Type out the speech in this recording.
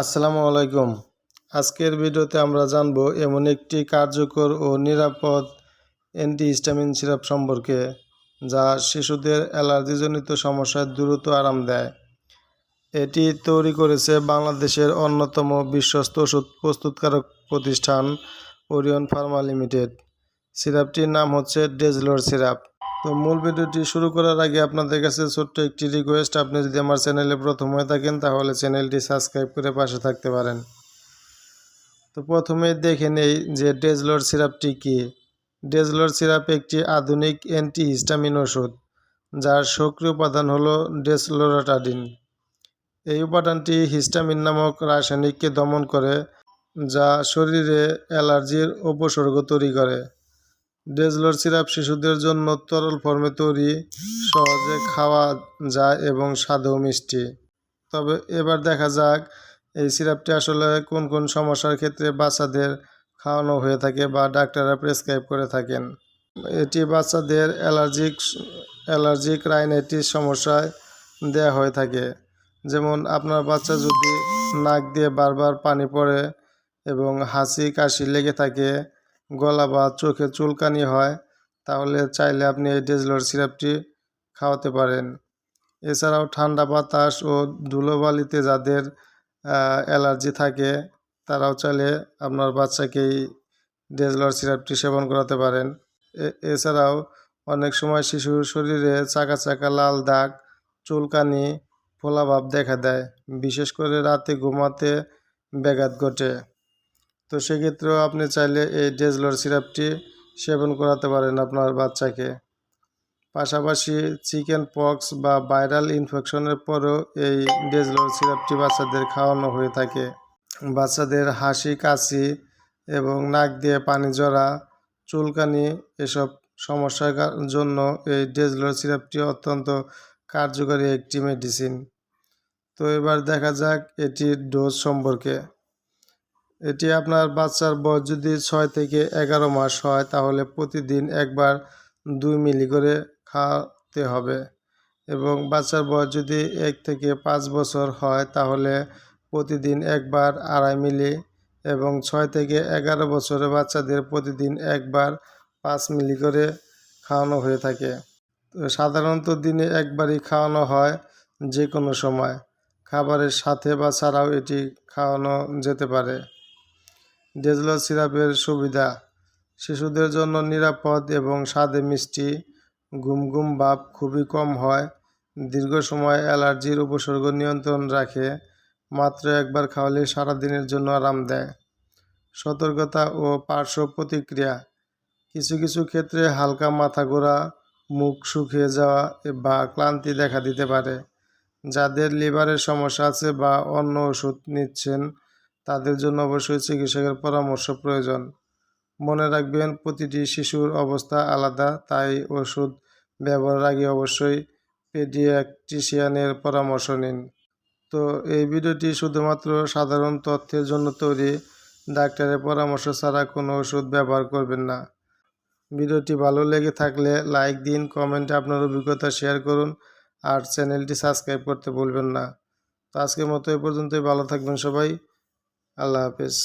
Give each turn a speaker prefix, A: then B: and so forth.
A: আসসালামু আলাইকুম। আজকের ভিডিওতে আমরা জানব এমন একটি কার্যকর ও নিরাপদ অ্যান্টি অ্যান্টিহিস্টামিন সিরাপ সম্পর্কে, যা শিশুদের অ্যালার্জিজনিত সমস্যায় দ্রুত আরাম দেয়। এটি তৈরি করেছে বাংলাদেশের অন্যতম বিশ্বস্ত ওষুধ প্রস্তুতকারক প্রতিষ্ঠান ওরিয়ন ফার্মা লিমিটেড। সিরাপটির নাম হচ্ছে ডেজলোর সিরাপ। তো মূল ভিডিওটি শুরু করার আগে আপনাদের কাছে ছোট্ট একটি রিকোয়েস্ট আপনি যদি আমার চ্যানেলে প্রথম হয়ে থাকেন, তাহলে চ্যানেলটি সাবস্ক্রাইব করে পাশে থাকতে পারেন। তো প্রথমে দেখে নেই যে ডেজলোর সিরাপটি কী। ডেজলোর সিরাপ একটি আধুনিক অ্যান্টিহিস্টামিন ওষুধ, যার সক্রিয় উপাদান হলো ডেসলোরাটাডিন। এই উপাদানটি হিস্টামিন নামক রাসায়নিককে দমন করে, যা শরীরে অ্যালার্জির উপসর্গ তৈরি করে। ডেজলোর সিরাপ শিশুদের জন্য তরল ফর্মে তৈরি, সহজে খাওয়া যায় এবং স্বাদেও মিষ্টি। তবে এবার দেখা যাক, এই সিরাপটি আসলে কোন কোন সমস্যার ক্ষেত্রে বাচ্চাদের খাওয়ানো হয়ে থাকে বা ডাক্তাররা প্রেসক্রাইব করে থাকেন। এটি বাচ্চাদের অ্যালার্জিক অ্যালার্জিক রাইনাইটিস সমস্যায় দেয়া হয়ে থাকে। যেমন আপনার বাচ্চা যদি নাক দিয়ে বারবার পানি পড়ে এবং হাসি কাশি লেগে থাকে গলা বা চোখে চুলকানি হয়, তাহলে চাইলে আপনি এই ডেজলোর সিরাপটি খাওয়াতে পারেন। এছাড়াও ঠান্ডা বাতাস ও ধুলোবালিতে যাদের অ্যালার্জি থাকে, তারাও চাইলে আপনার বাচ্চাকে এই ডেজলোর সিরাপটি সেবন করাতে পারেন। এছাড়াও অনেক সময় শিশুর শরীরে চাকা চাকা লাল দাগ, চুলকানি, ফোলাভাব দেখা দেয়, বিশেষ করে রাতে ঘুমাতে ব্যাঘাত ঘটে। তো সেক্ষেত্রেও আপনি চাইলে এই ডেজলোর সিরাপটি সেবন করাতে পারেন আপনার বাচ্চাকে। পাশাপাশি চিকেন পক্স বা ভাইরাল ইনফেকশনের পরেও এই ডেজলোর সিরাপটি বাচ্চাদের খাওয়ানো হয়ে থাকে। বাচ্চাদের হাসি, কাশি এবং নাক দিয়ে পানি জড়া, চুলকানি এসব সমস্যার জন্য এই ডেজলোর সিরাপটি অত্যন্ত কার্যকরী একটি মেডিসিন। তো এবার দেখা যাক এটির ডোজ সম্পর্কে। এটি আপনার বাচ্চার বয়স যদি ছয় থেকে এগারো মাস হয়, তাহলে প্রতিদিন একবার দুই মিলি করে খাওয়াতে হবে। এবং বাচ্চার বয়স যদি এক থেকে পাঁচ বছর হয়, তাহলে প্রতিদিন একবার আড়াই মিলি এবং ছয় থেকে এগারো বছরের বাচ্চাদের প্রতিদিন একবার পাঁচ মিলি করে খাওয়ানো হয়ে থাকে। সাধারণত দিনে একবারই খাওয়ানো হয় যে কোনো সময়। খাবারের সাথে বা ছাড়াও এটি খাওয়ানো যেতে পারে। ডেজলার সিরাপের সুবিধা। শিশুদের জন্য নিরাপদ এবং স্বাদে মিষ্টি ঘুম ঘুম ভাব খুবই কম হয়। দীর্ঘ সময় অ্যালার্জির উপসর্গ নিয়ন্ত্রণ রাখে, মাত্র একবার খাওয়ালে সারাদিনের জন্য আরাম দেয়। সতর্কতা ও পার্শ্ব প্রতিক্রিয়া। কিছু কিছু ক্ষেত্রে হালকা মাথা ঘোরা, মুখ শুকিয়ে যাওয়া বা ক্লান্তি দেখা দিতে পারে। যাদের লিভারের সমস্যা আছে বা অন্য ওষুধ নিচ্ছেন তাদের জন্য অবশ্যই চিকিৎসকের পরামর্শ প্রয়োজন। মনে রাখবেন, প্রতিটি শিশুর অবস্থা আলাদা, তাই ওষুধ ব্যবহারের আগে অবশ্যই পেডিয়াট্রিশিয়ানের পরামর্শ নিন। তো, এই ভিডিওটি শুধুমাত্র সাধারণ তথ্যের জন্য তৈরি। ডাক্তারের পরামর্শ ছাড়া কোনো ওষুধ ব্যবহার করবেন না। ভিডিওটি ভালো লেগে থাকলে লাইক দিন, কমেন্টে আপনার অভিজ্ঞতা শেয়ার করুন আর চ্যানেলটি সাবস্ক্রাইব করতে ভুলবেন না। তো, আজকের মতো এ পর্যন্তই। ভালো থাকবেন সবাই। আল্লাহ হাফেজ।